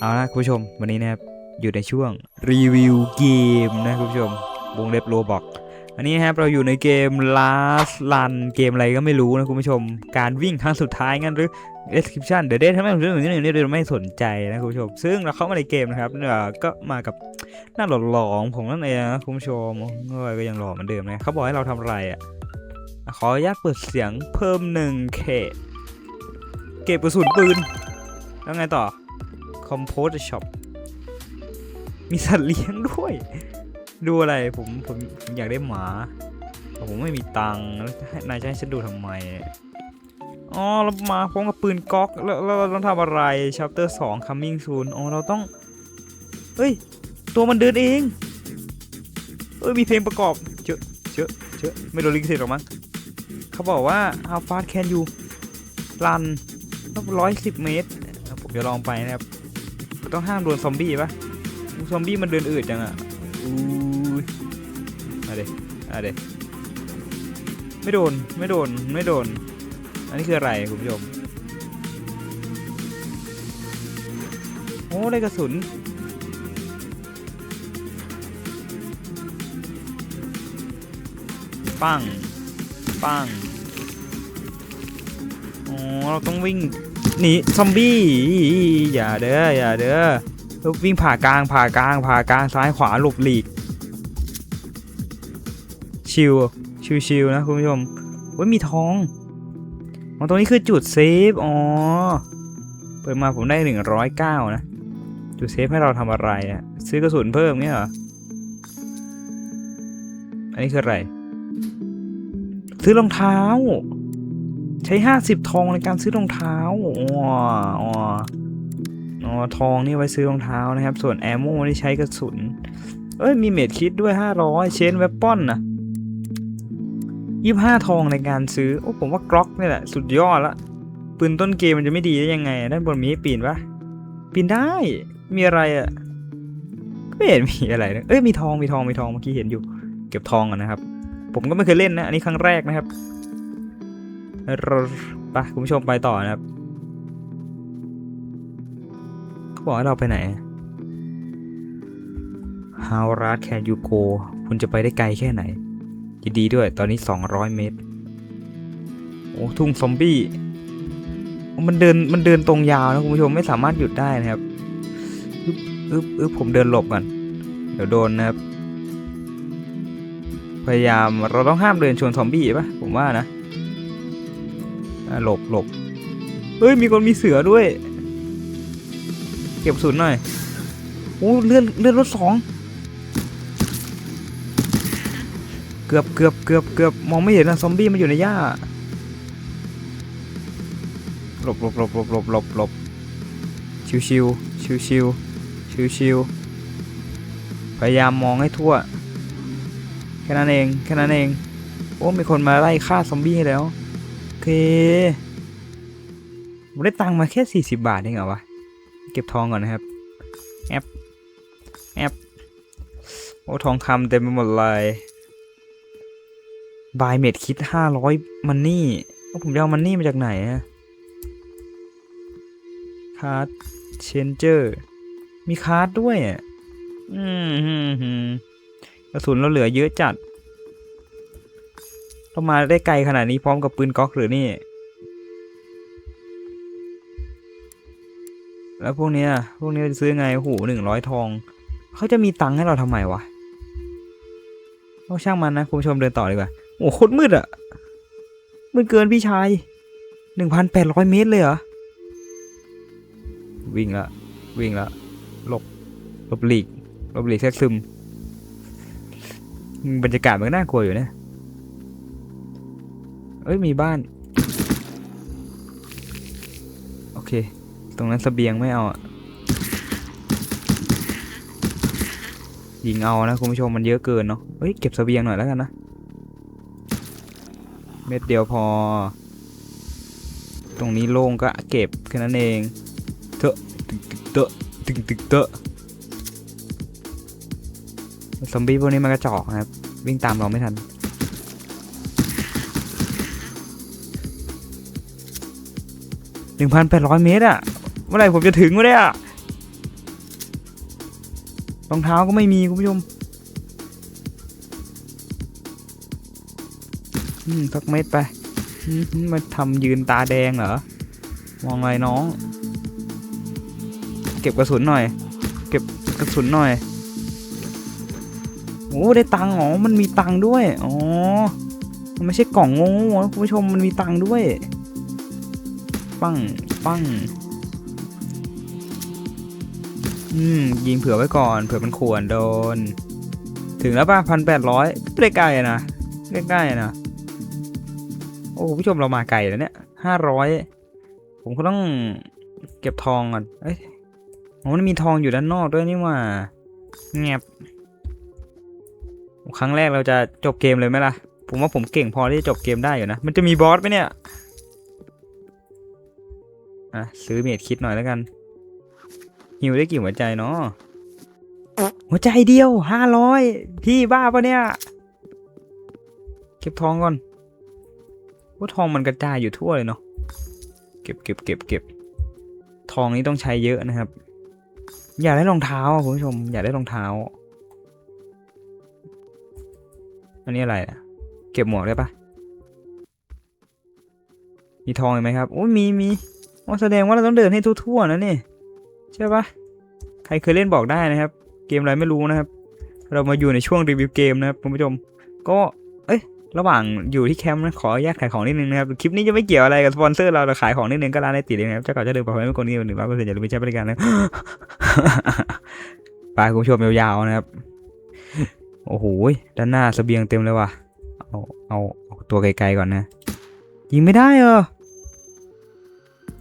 เอาละคุณผู้ชมวันนี้นะครับอยู่ในช่วงรีวิวเกมนะคุณผู้ชมวงเล็บโลบอกอันนี้นะครับเราอยู่ในเกม last run เกมอะไรก็ไม่รู้นะคุณผู้ชม การวิ่งครั้งสุดท้ายงั้นหรือ description เดี๋ยวเดททำไมผมเรื่องนี้นี่เราไม่สนใจนะคุณผู้ชม ซึ่งเราเข้ามาในเกมนะครับเอ่อก็มากับหน้าหล่อๆของผมนั่นเองนะคุณผู้ชมโอ้ยก็ยังหล่อเหมือนเดิมนะเขาบอกให้เราทำอะไรอะอะขออนุญาตเปิดเสียงเพิ่มหนึ่งเคเก็บกระสุนปืนแล้วไงต่อ Compose Shop มีสัตว์เลี้ยงด้วย ดูอะไรผมผมผมอยากได้หมาแต่ผมไม่มีตังค์แล้วนายจะให้ฉันดูทำไมอ๋อเรามาพร้อมกับปืนก๊อกแล้วเราต้องทำอะไร chapter 2 coming soon อ๋อเราต้องเฮ้ย ตัวมันเดินเองเอ้ยมีเพลงประกอบเจอะเจอะเจอะไม่โดนลิขสิทธิ์หรอกมั้งเขาบอกว่า how fast can you run ร้อยสิบเมตร ผมจะลองไปนะครับ ต้องห้ามโดนซอมบี้ปะซอมบี้มันเดินอืดจังอะอู้ยมาเด็มาเด็ไม่โดน ไม่โดน ไม่โดน อันนี้คืออะไรคุณผู้ชม โอ้ได้กระสุน ปัง ปัง อ๋อ เราต้องวิ่ง หนีซอมบี้อย่าเด้ออย่าเด้อลูกวิ่งผ่ากลางผ่ากลางผ่ากลางซ้ายขวาหลบหลีก ชิวชิวชิวนะคุณผู้ชมว้ยมีทองอ๋อตรงนี้คือจุดเซฟอ๋อเปิดมาผมได้หนึ่งร้อยเก้านะ จุดเซฟให้เราทำอะไรอะซื้อกระสุนเพิ่มเนี่ยเหรออันนี้คืออะไร ซื้อรองเท้า ใช้ห้าสิบทองในการซื้อรองเท้าอ๋ออ๋ออ๋อทองนี่ไว้ซื้อรองเท้านะครับ ส่วนแอมโมนี่ใช้กระสุน เอ้ย มีเมดคิดด้วยห้าร้อยเชนเวปอนนะยี่ห้าทองในการซื้อ โอ้ผมว่ากล็อกนี่แหละ สุดยอดละ ปืนต้นเกมมันจะไม่ดีได้ยังไง ด้านบนมีให้ปีนปะปีนได้ มีอะไรอะ่ะไม่เห็นมีอะไรนะเอ้ยมีทองมีทองมีทองเมื่อกี้เห็นอยู่ เก็บทองกันนะครับ ผมก็ไม่เคยเล่นนะ อันนี้ครั้งแรกนะครับ ไปคุณผู้ชมไปต่อนะครับเขาบอกให้เราไปไหน How far can you go คุณจะไปได้ไกลแค่ไหนยินดีด้วยตอนนี้ 200 เมตร โอ้ ทุ่งซอมบี้ มันเดิน มันเดินตรงยาวนะคุณผู้ชมไม่สามารถหยุดได้นะครับอึ๊บอึ๊บอึ๊บผมเดินหลบก่อน เดี๋ยวโดนนะครับ พยายามเราต้องห้ามเดินชนซอมบี้ปะผมว่านะอะ หลบหลบเฮ้ยมีคนมีเสือด้วย เก็บกระสุนหน่อยโอ้เลื่อนเลื่อนรถสองเกือบเกือบเกือบเกือบมองไม่เห็นนะซอมบี้มันอยู่ในหญ้าหลบหลบหลบหลบหลบหลบหลบชิวชิวชิวชิวชิวชิวพยายามมองให้ทั่ว แค่นั้นเองแค่นั้นเองโอ้มีคนมาไล่ฆ่าซอมบี้ให้แล้ว เคผมได้ตังค์มาแค่ 40 บาทเองเหรอวะ เก็บทองก่อนนะครับ แอป แอป โอ้ทองคำเต็มไปหมดเลยบายเม็ดคิด 500 มันนี่ว่าผมจะเอามันนี่มาจากไหนอะคาร์ดเชนเจอร์ มีคาร์ดด้วยอะ อืมกระสุนเราเหลือเยอะจัด เรามาได้ไกลขนาดนี้พร้อมกับปืนก๊อกหรือนี่ แล้วพวกนี้พวกนี้จะซื้อไงโอ้โหหนึ่งร้อยทอง เขาจะมีตังค์ให้เราทำไมวะเอาช่างมันนะคุณผู้ชมเดินต่อดีกว่า โอ้โหโคตรมืดอะมืดเกินพี่ชายหนึ่งพันแปดร้อยเมตรเลยเหรอ วิ่งละ วิ่งละ หลบ หลบหลีก หลบหลีกแทรกซึม บรรยากาศมันก็น่ากลัวอยู่นะ เอ้ยมีบ้าน โอเค ตรงนั้นเสบียงไม่เอาอะยิงเอานะคุณผู้ชมมันเยอะเกินเนาะเฮ้ยเก็บเสบียงหน่อยแล้วกันนะ เม็ดเดียวพอ ตรงนี้โล่งก็เก็บแค่นั้นเองเถอะตึกตึกเตอะตึกตึกเตอะซอมบี้พวกนี้มันกระจอกนะครับ วิ่งตามเราไม่ทัน หนึ่งพันแปดร้อยเมตรอะเมื่อไหร่ผมจะถึงวะเนี่ยรองเท้าก็ไม่มีคุณผู้ชมอืมสักเม็ดไปมมาทำยืนตาแดงเหรอ มองอะไรน้อง เก็บกระสุนหน่อย เก็บกระสุนหน่อย โอ้ได้ตังค์อ๋อ มันมีตังค์ด้วย อ๋อ มันไม่ใช่กล่องงงๆนะคุณผู้ชม มันมีตังค์ด้วย ปังปังอืม ยิงเผื่อไว้ก่อน เผื่อมันขวนโดน ถึงแล้วป่ะพันแปดร้อยใกล้ๆอะนะใกล้ๆอะนะ โอ้คุณผู้ชมเรามาไกลแล้วเนี่ยห้าร้อยผมก็ต้องเก็บทองก่อน เอ้ยมันมีทองอยู่ด้านนอกด้วยนี่ว่าแงบครั้งแรกเราจะจบเกมเลยไหมล่ะ ผมว่าผมเก่งพอที่จะจบเกมได้อยู่นะ มันจะมีบอสไหมเนี่ย อะซื้อเมดคิดหน่อยแล้วกันหิวได้กี่หัวใจเนาะหัวใจเดียวห้าร้อยพี่บ้าปะเนี่ย เก็บทองก่อนว่าทองมันกระจายอยู่ทั่วเลยเนาะเก็บเก็บเก็บเก็บทองนี้ต้องใช้เยอะนะครับ อยากได้รองเท้าคุณผู้ชม อยากได้รองเท้า อันนี้อะไระเก็บหมวกได้ปะมีทองไหมครับโอ้มีมี อ๋อแสดงว่าเราต้องเดินให้ทั่วๆนะนี่ใช่ปะใครเคยเล่นบอกได้นะครับ เกมอะไรไม่รู้นะครับ เรามาอยู่ในช่วงรีวิวเกมนะครับคุณผู้ชม ก็เอ้ยระหว่างอยู่ที่แคมป์นะขออนุญาตขายของนิดนึงนะครับคลิปนี้จะไม่เกี่ยวอะไรกับสปอนเซอร์เราแต่ขายของนิดนึงก็ร้านไอติเลยนะครับเจ้าเก่าจะเดิมปไม่กดนี้หนึ่งร้อยเปอร์เซ็นต์อย่าลืมไปใช้บริการนะไปคุณผู้ชมยาวๆนะครับโอ้โหด้านหน้าเสบียงเต็มเลยว่ะเอาเอาตัวไกลๆก่อนนะยิงไม่ได้เหรอ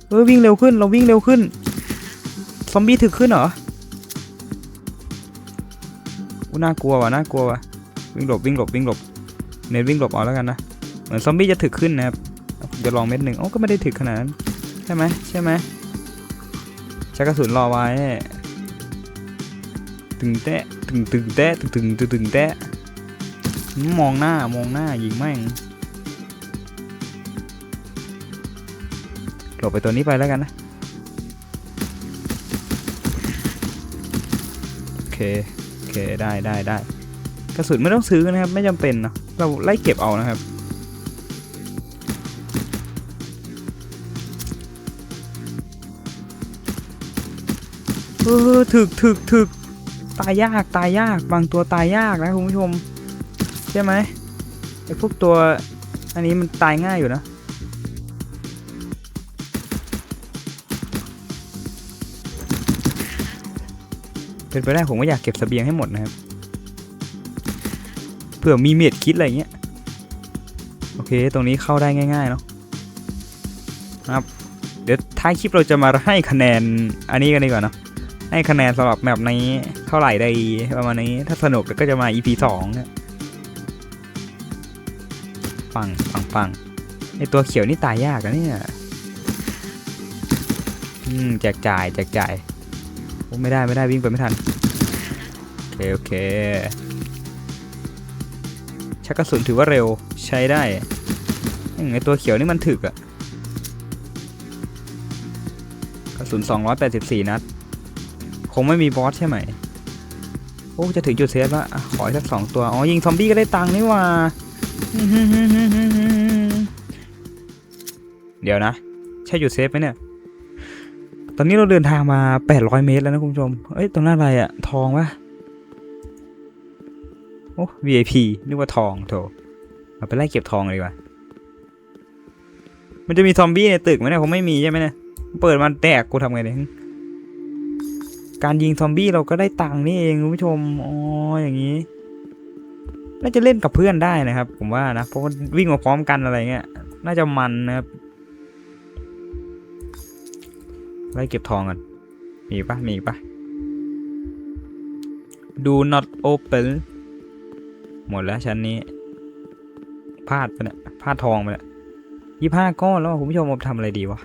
เออวิ่งเร็วขึ้นเราวิ่งเร็วขึ้น ซอมบี้ถึกขึ้นเหรออู้น่ากลัวว่ะน่ากลัวว่ะวิ่งหลบวิ่งหลบวิ่งหลบเน้นวิ่งหลบเอาแล้วกันนะเหมือนซอมบี้จะถึกขึ้นนะครับจะลองเม็ดหนึ่งโอ้ก็ไม่ได้ถึกขนาดนั้นใช่ไหมใช่ไหมใช้กระสุนรอไว้ตึงแตะตึงตึงแตะตึงตึงตึงตึงแตะมองหน้ามองหน้ายิงแม่ง หลบไปตัวนี้ไปแล้วกันนะโอเคโอเคได้ได้ได้กระสุนไม่ต้องซื้อนะครับ ไม่จำเป็นเนอะเราไล่เก็บเอานะครับเออถึกถึกถึกตายยากตายยากบางตัวตายยากนะคุณผู้ชม ใช่ไหมไอพวกตัวอันนี้มันตายง่ายอยู่นะ เป็นไปได้ผมก็อยากเก็บเสบียงให้หมดนะครับ เผื่อมีเม็ดคิดอะไรเงี้ย โอเค ตรงนี้เข้าได้ง่ายๆเนาะครับ เดี๋ยวท้ายคลิปเราจะมาให้คะแนนอันนี้กันดีกว่าเนาะ ให้คะแนนสำหรับแบบนี้เท่าไหร่ได้ประมาณนี้ ถ้าสนุกก็จะมา EP สองเนี่ยปังปังปังไอตัวเขียวนี่ตายยากนะเนี่ย อืมแจกจ่ายแจกจ่าย โอ้ไม่ได้ไม่ได้วิ่งไปไม่ทันโอเคโอเคชักกระสุนถือว่าเร็วใช้ได้อืมไอตัวเขียวนี่มันถึกอะกระสุน 284 นัด คงไม่มีบอสใช่ไหม โอ้ จะถึงจุดเซฟแล้วอะขออีกสักสองตัว อ๋อ ยิงซอมบี้ก็ได้ตังค์นี่หว่า เดี๋ยวนะ ใช่จุดเซฟไหมเนี่ย ตอนนี้เราเดินทางมา 800 เมตรแล้วนะคุณผู้ชม เอ้ย ตรงนั้นอะไรอะทองปะโอ้ VIP นึกว่าทองโถเอาไปไล่เก็บทองเลยว่ามันจะมีซอมบี้ในตึกไหมเนี่ยคงไม่มีใช่ไหมเนี่ย เปิดมาแตกกูทำไงเนี่ยการยิงซอมบี้เราก็ได้ตังค์นี่เองคุณผู้ชม อ๋อ อย่างนี้ น่าจะเล่นกับเพื่อนได้นะครับ ผมว่านะ เพราะว่าวิ่งมาพร้อมกันอะไรเงี้ย น่าจะมันนะครับ ไล่เก็บทองกัน มีปะมีปะ do not open หมดแล้วชั้นนี้พลาดไปเนี่ยพลาดทองไปเนี่ยยี่ห้าก้อนแล้วคุณผู้ชมเอาไปทำอะไรดีวะ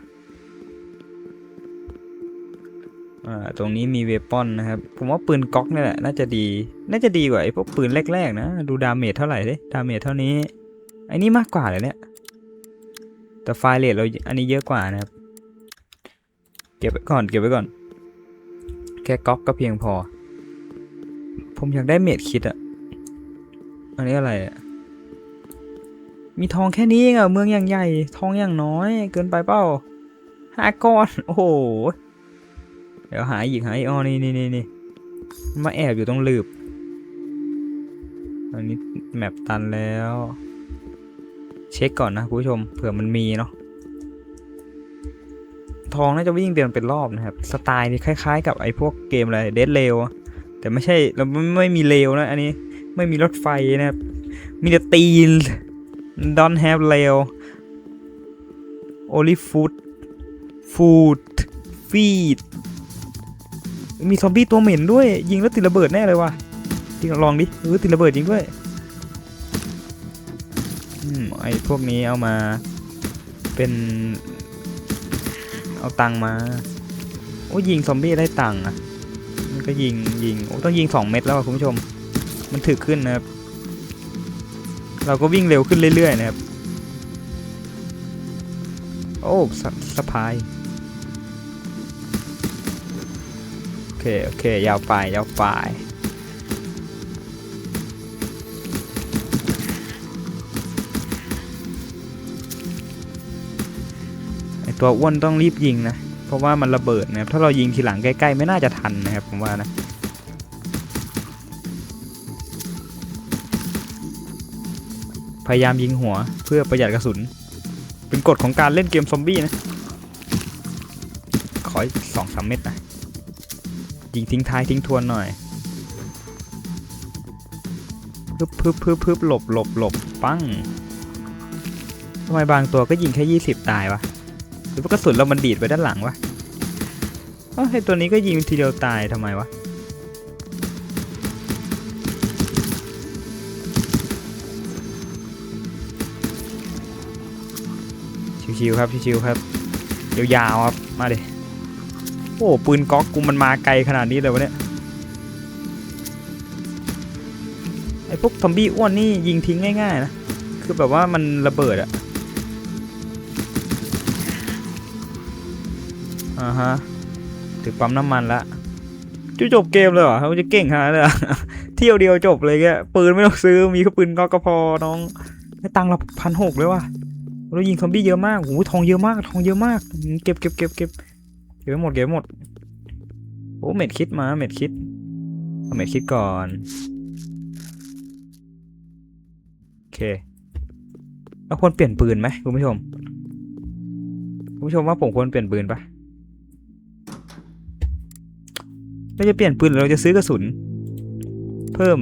อ่าตรงนี้มีเวปอนนะครับ ผมว่าปืนก๊อกนี่แหละน่าจะดี น่าจะดีกว่าไอ้พวกปืนแรกๆนะ ดูดาเมจเท่าไหร่ดิดาเมจเท่านี้ไอ้นี่มากกว่าเลยเนี่ย แต่ไฟเรทเราอันนี้เยอะกว่านะครับ เก็บไว้ก่อนเก็บไว้ก่อน แค่ก๊อกก็เพียงพอ ผมอยากได้เมดคิดอะอันนี้อะไรอะมีทองแค่นี้เองอะเมืองอย่างใหญ่ ทองอย่างน้อย เกินไปเปล่าห้าก้อน โอ้โห เดี๋ยวหาอีกหาอีกอ๋อนี่นี่นี่นี่มาแอบอยู่ตรงหลืบอันนี้แมปตันแล้ว เช็คก่อนนะคุณผู้ชมเผื่อมันมีเนาะ ทองน่าจะวิ่งเดินเป็นรอบนะครับ สไตล์นี่คล้ายๆ กับไอ้พวกเกมอะไรเดดเ a ลแต่ไม่ใช่เราไม่ไม่มีเรลนะอันนี้ไม่มีรถไฟนะครับ มีแต่ตีน don't have rail only food food feed มีซอมบี้ตัวเหม็นด้วย ยิงแล้วติดระเบิดแน่เลยว่ะจริงลองดิเออติดระเบิดจริงด้วยอืมไอพวกนี้เอามาเป็น เอาตังมาโอ้ยิงซอมบี้ได้ตังอะมันก็ยิงยิงโอ้ต้องยิงสองเม็ดแล้วคุณผู้ชม มันถึกขึ้นนะครับ เราก็วิ่งเร็วขึ้นเรื่อยๆนะครับ โอ้สสะพายโอเคโอเคยาวไปยาวไป ตัวอ้วนต้องรีบยิงนะ เพราะว่ามันระเบิดนะครับ ถ้าเรายิงทีหลังใกล้ๆ ไม่น่าจะทันนะครับผมว่านะพยายามยิงหัวเพื่อประหยัดกระสุน เป็นกฎของการเล่นเกมซอมบี้นะ ขออีกสองสามเม็ดนะ ยิงทิ้งท้ายทิ้งทวนหน่อยพึบพึบพึบพึบหลบหลบหลบปั้งทำไมบางตัวก็ยิงแค่ยี่สิบตายวะ หรือว่ากระสุนเรามันดีดไปด้านหลังวะเอ้าไอตัวนี้ก็ยิงทีเดียวตายทำไมวะชิวๆครับชิวๆครับยาวๆครับมาดิโอ้ปืนก๊อกกูมันมาไกลขนาดนี้เลยวะเนี่ยไอพวกซอมบี้อ้วนนี่ยิงทิ้งง่ายๆนะคือแบบว่ามันระเบิดอะ อ่าฮะถึงปั๊มน้ำมันละจะจบเกมเลยเหรอเขาจะเก่งขนาดนั้นเลยเหรอเที่ยวเดียวจบเลยแกปืนไม่ต้องซื้อมีแค่ปืนก๊อกก็พอน้องได้ตังค์ละพันหกเลยว่ะเรายิงซอมบี้เยอะมากโอ้โหทองเยอะมาก ทองเยอะมาก เก็บเก็บเก็บเก็บเก็บหมดเก็บหมดโอ้เม็ดคิดมาเม็ดคิดเอาเม็ดคิดก่อนโอเคเราควรเปลี่ยนปืนไหมคุณผู้ชมคุณผู้ชมว่าผมควรเปลี่ยนปืนปะ เราจะเปลี่ยนปืนหรือเราจะซื้อกระสุน เพิ่ม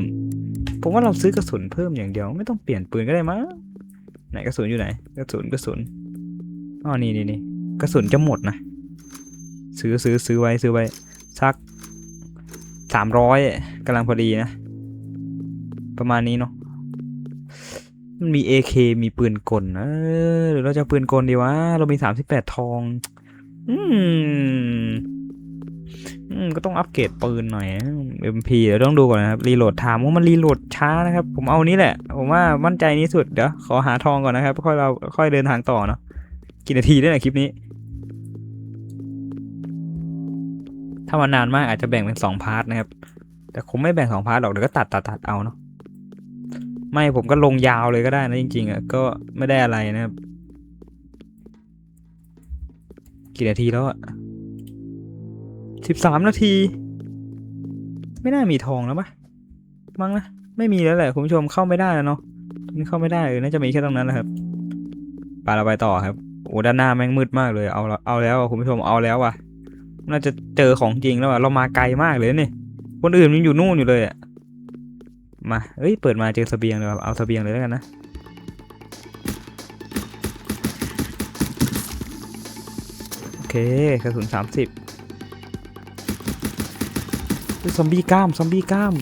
ผมว่าเราซื้อกระสุนเพิ่มอย่างเดียว ไม่ต้องเปลี่ยนปืนก็ได้มั้งไหนกระสุนอยู่ไหน กระสุนกระสุนอ๋อนี่นี่นี่กระสุนจะหมดนะ ซื้อซื้อซื้อไว้ซื้อไว้สักสามร้อยกำลังพอดีนะ ประมาณนี้เนาะมันมี AK มีปืนกลเออหรือเราจะปืนกลดีวะ เรามีสามสิบแปดทอง อืมอืม ก็ต้องอัปเกรดปืนหน่อย MP เดี๋ยวต้องดูก่อนนะครับรีโหลดไทม์ว่ามันรีโหลดช้านะครับ ผมเอานี้แหละ ผมว่ามั่นใจนี้สุดเดี๋ยวขอหาทองก่อนนะครับค่อยเราค่อยเดินทางต่อเนาะกี่นาทีได้นยคลิปนี้ ถ้ามันนานมากอาจจะแบ่งเป็นสองพาร์ทนะครับ แต่คงไม่แบ่งสองพาร์ทหรอกเดี๋ยวก็ตัดตัดตัดเอาเนาะไม่ผมก็ลงยาวเลยก็ได้นะจริงๆอะก็ไม่ได้อะไรนะครับ กี่นาทีแล้วอะ สิบสามนาที ไม่น่ามีทองแล้วปะมั้งนะ ไม่มีแล้วแหละคุณผู้ชมเข้าไม่ได้แล้วเนาะมันเข้าไม่ได้เออน่าจะมีแค่ตรงนั้นแหละครับไปเราไปต่อครับโอ้ด้านหน้าแม่งมืดมากเลย เอาเอาแล้วอะคุณผู้ชมเอาแล้วอะ น่าจะเจอของจริงแล้วอะเรามาไกลมากเลยนี่คนอื่นมันอยู่นู่นอยู่เลยอะมาเอ้ยเปิดมาเจอสเบียงเลยครับเอาสเบียงเลยแล้วกันนะโอเคกระสุนสามสิบ ซอมบี้กล้าม ซอมบี้กล้าม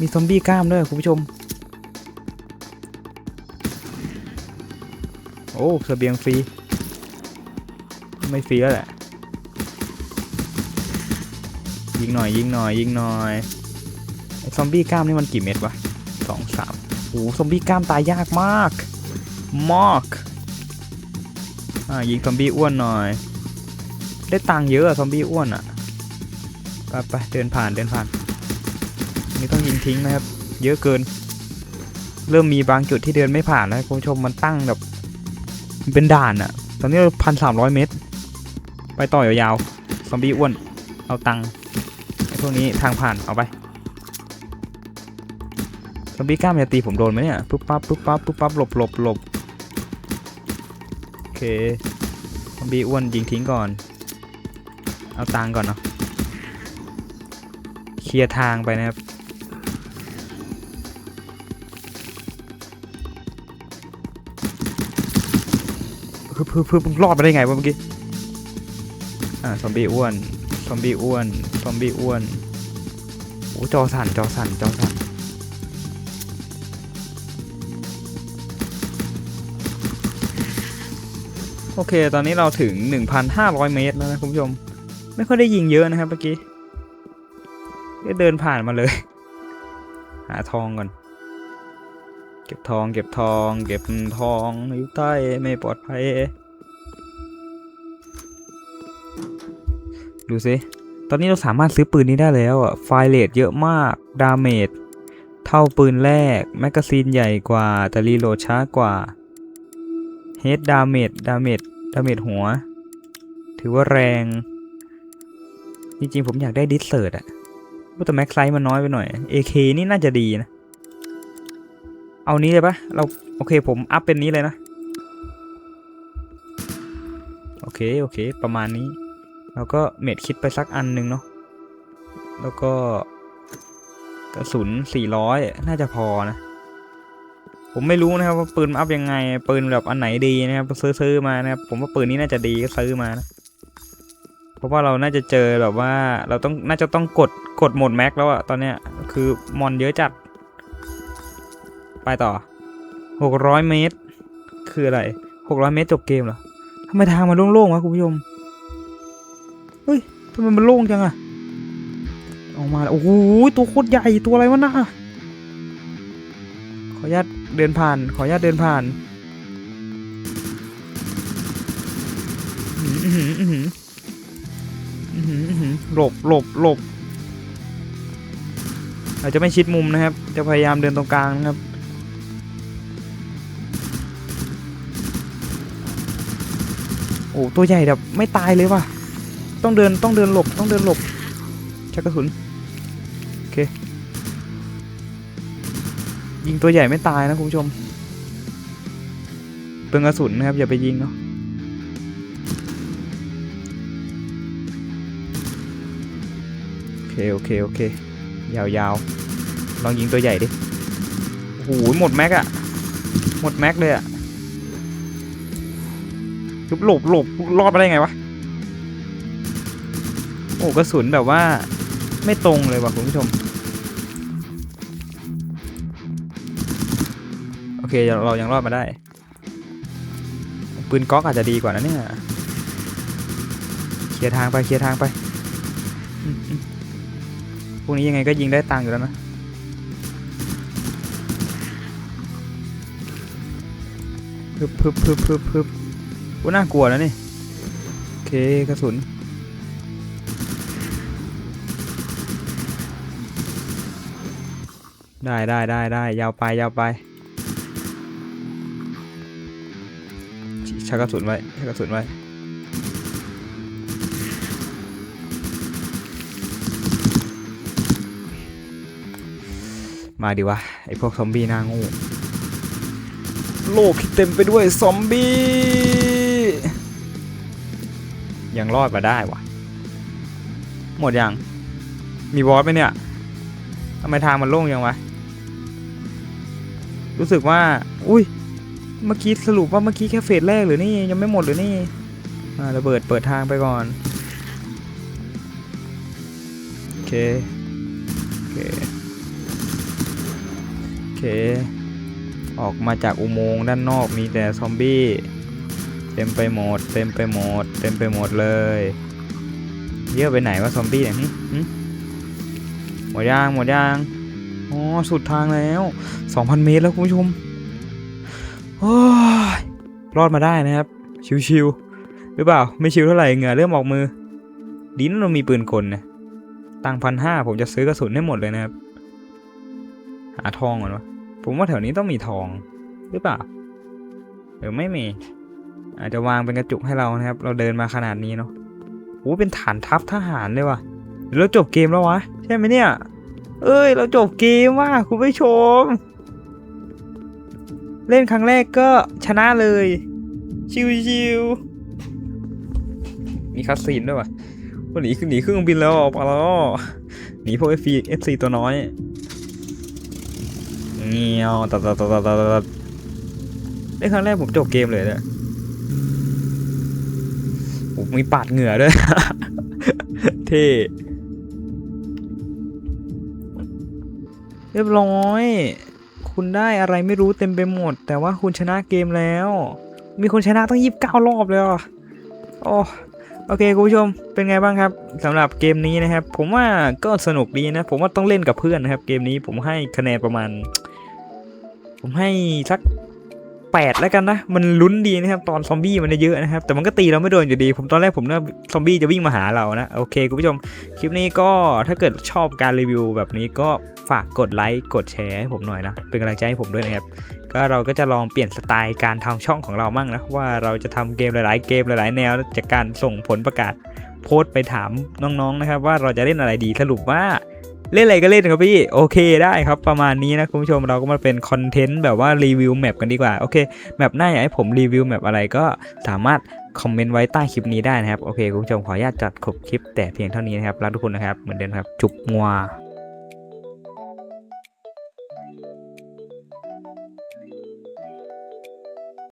มีซอมบี้กล้ามด้วยคุณผู้ชม โอ้เสบียงฟรี ไม่ฟรีแล้วแหละ ยิงหน่อย ยิงหน่อย ยิงหน่อยอซอมบี้กล้ามนี่มันกี่เม็ดวะสองสามโอ้ซอมบี้กล้ามตายยากมาก มาก ยิงซอมบี้อ้วนหน่อย ได้ตังค์เยอะอะซอมบี้อ้วนอะไปไปเดินผ่านเดินผ่านนี่ต้องยิงทิ้งนะครับ เยอะเกิน เริ่มมีบางจุดที่เดินไม่ผ่านแล้วคุณผู้ชมมันตั้งแบบเป็นด่านอะตอนนี้พันสามร้อยเมตร ไปต่อยาวๆซอมบี้อ้วน เอาตังค์ไอ้พวกนี้ทางผ่านเอาไปซอมบี้กล้ามจะตีผมโดนไหมเนี่ยปุ๊บปั๊บปุ๊บปั๊บปุ๊บปั๊บหลบหลบหลบ เคซอมบี้อ้วนยิงทิ้งก่อน เอาตังก่อนเนาะ เคลียร์ทางไปนะครับพึบพึบพึบมึงรอดมาได้ไงวะเมื่อกี้ อ่าซอมบี้อ้วน ซอมบี้อ้วน ซอมบี้อ้วน โอ้จอสั่นจอสั่นจอสั่น โอเค ตอนนี้เราถึง 1,500 เมตรแล้วนะคุณผู้ชม ไม่ค่อยได้ยิงเยอะนะครับเมื่อกี้ก็เดินผ่านมาเลย หาทองก่อน เก็บทอง เก็บทอง เก็บทองอยู่ใต้ไม่ปลอดภัย ดูสิ ตอนนี้เราสามารถซื้อปืนนี้ได้แล้วอะ ไฟเลทเยอะมาก ดาเมจ เท่าปืนแรก แมกกาซีนใหญ่กว่า แต่รีโหลดช้ากว่า เฮดดาเมจดาเมจดาเมจหัว ถือว่าแรง จริงๆ ผมอยากได้ดิสเซิร์ตอะแต่แม็กไซส์มันน้อยไปหน่อย AK นี่น่าจะดีนะ เอานี้เลยปะเราโอเคผมอัพเป็นนี้เลยนะ โอเค โอเค ประมาณนี้ แล้วก็เม็ดคิดไปสักอันหนึ่งเนาะแล้วก็กระสุน 400 น่าจะพอนะ ผมไม่รู้นะครับว่าปืนอัพยังไง ปืนแบบอันไหนดีนะครับซื้อซื้อมานะครับผมว่าปืนนี้น่าจะดีก็ซื้อมานะเพราะว่าเราน่าจะเจอแบบว่าเราต้องน่าจะต้องกดกดโหมดแม็กแล้วอะตอนเนี้ยคือมอนเยอะจัด ไปต่อ600เมตร คืออะไร600เมตรจบเกมเหรอทำไมทางมันโล่งๆวะคุณผู้ชมเฮ้ยทำไมมันโล่งจังอะออกมาโอ้โหตัวโคตรใหญ่ตัวอะไรวะน่ะ ออนุญาตเดินผ่าน ขออนุญาตเดินผ่านอื้อหืออื้อหืออื้อหืออื้อหือหลบหลบหลบเราจะไม่ชิดมุมนะครับ จะพยายามเดินตรงกลางนะครับ โอ้ตัวใหญ่แบบไม่ตายเลยว่ะ ต้องเดินต้องเดินหลบต้องเดินหลบชักกระสุน โอเค ยิงตัวใหญ่ไม่ตายนะคุณผู้ชมเปลืองกระสุนนะครับอย่าไปยิงเนาะโอเค โอเค โอเค ยาวๆ ลองยิงตัวใหญ่ดิโอ้โหหมดแม็กอะหมดแม็กเลยอะหลบหลบหลบรอดมาได้ไงวะ โอ้กระสุนแบบว่าไม่ตรงเลยว่ะคุณผู้ชม เคเราเรายังรอดมาได้ ปืนก๊อกอาจจะดีกว่านะเนี่ยเคลียร์ทางไปเคลียร์ทางไปพวกนี้ยังไงก็ยิงได้ตังค์อยู่แล้วนะพึบพึบพึบพึบพึบกูน่ากลัวนะนี่โอเคกระสุนได้ได้ได้ได้ยาวไปยาวไป ชักกระสุนไว้ชักกระสุนไว้มาดีวะ ไอพวกซอมบี้หน้างูโลกเต็มไปด้วยซอมบี้ยังรอดมาได้วะหมดยัง มีบอสไหมเนี่ยทำไมทางมันโล่งยังวะ รู้สึกว่า อุ้ย เมื่อกี้สรุปว่าเมื่อกี้แค่เฟสแรกหรือนี่ยังไม่หมดหรือนี่อ่าระเบิดเปิดทางไปก่อนโอเคโอเคโอเค ออกมาจากอุโมงค์ด้านนอกมีแต่ซอมบี้เต็มไปหมดเต็มไปหมดเต็มไปหมดเลยเยอะไปไหนวะซอมบี้เนี่ยหึหึหมดยางหมดยางอ๋อสุดทางแล้ว 2,000 เมตรแล้วคุณผู้ชม โอ้ยรอดมาได้นะครับ ชิวๆหรือเปล่า ไม่ชิวเท่าไหร่เหงื่อเริ่มออกมือ ดีนะเรามีปืนกลนะตังพันห้าผมจะซื้อกระสุนให้หมดเลยนะครับ หาทองก่อนวะผมว่าแถวนี้ต้องมีทองหรือเปล่าหรือไม่มี อาจจะวางเป็นกระจุกให้เรานะครับ เราเดินมาขนาดนี้เนาะโอ้เป็นฐานทัพทหารเลยว่ะเราจบเกมแล้ววะ ใช่ไหมเนี่ย เอ้ย เราจบเกมว่ะคุณผู้ชม เล่นครั้งแรกก็ชนะเลย ชิวๆมีคัสซีนด้วยว่ะวันหนีขึ้นหนีเครื่องบินแล้วออกมาแล้วหนีพวกเอฟซีเอฟซีตัวน้อยเงี้ยวตัดตัดตัดตัดตัดเล่นครั้งแรกผมจบเกมเลยเนี่ยโอ้มีปาดเหงื่อด้วย เท่เรียบร้อย คุณได้อะไรไม่รู้เต็มไปหมด แต่ว่าคุณชนะเกมแล้ว มีคนชนะต้องยีิบเก้ารอบเลยอะโอ้โอเคคุณผู้ชมเป็นไงบ้างครับสำหรับเกมนี้นะครับ ผมว่าก็สนุกดีนะ ผมว่าต้องเล่นกับเพื่อนนะครับ เกมนี้ผมให้คะแนนประมาณ ผมให้สัก แปดแล้วกันนะ มันลุ้นดีนะครับ ตอนซอมบี้มันเยอะนะครับ แต่มันก็ตีเราไม่โดนอยู่ดี ผมตอนแรกผมนึกว่าซอมบี้จะวิ่งมาหาเรานะ โอเคคุณผู้ชม คลิปนี้ก็ถ้าเกิดชอบการรีวิวแบบนี้ก็ฝากกดไลค์กดแชร์ให้ผมหน่อยนะ เป็นกำลังใจให้ผมด้วยนะครับ ก็เราก็จะลองเปลี่ยนสไตล์การทำช่องของเรามั่งนะ ว่าเราจะทำเกมหลายๆ เกมหลาย ๆ แนวจากการส่งผลประกาศโพสต์ไปถามน้องๆนะครับ ว่าเราจะเล่นอะไรดีสรุปว่า เล่นอะไรก็เล่นครับพี่ โอเคได้ครับประมาณนี้นะคุณผู้ชมเราก็มาเป็นคอนเทนต์แบบว่ารีวิวแมปกันดีกว่า โอเคแมปหน้าอยากให้ผมรีวิวแมปอะไรก็สามารถคอมเมนต์ไว้ใต้คลิปนี้ได้นะครับ โอเคคุณผู้ชมขออนุญาตจัดขบคลิปแต่เพียงเท่านี้นะครับรักทุกคนนะครับเหมือนเดิมครับ จุบงัว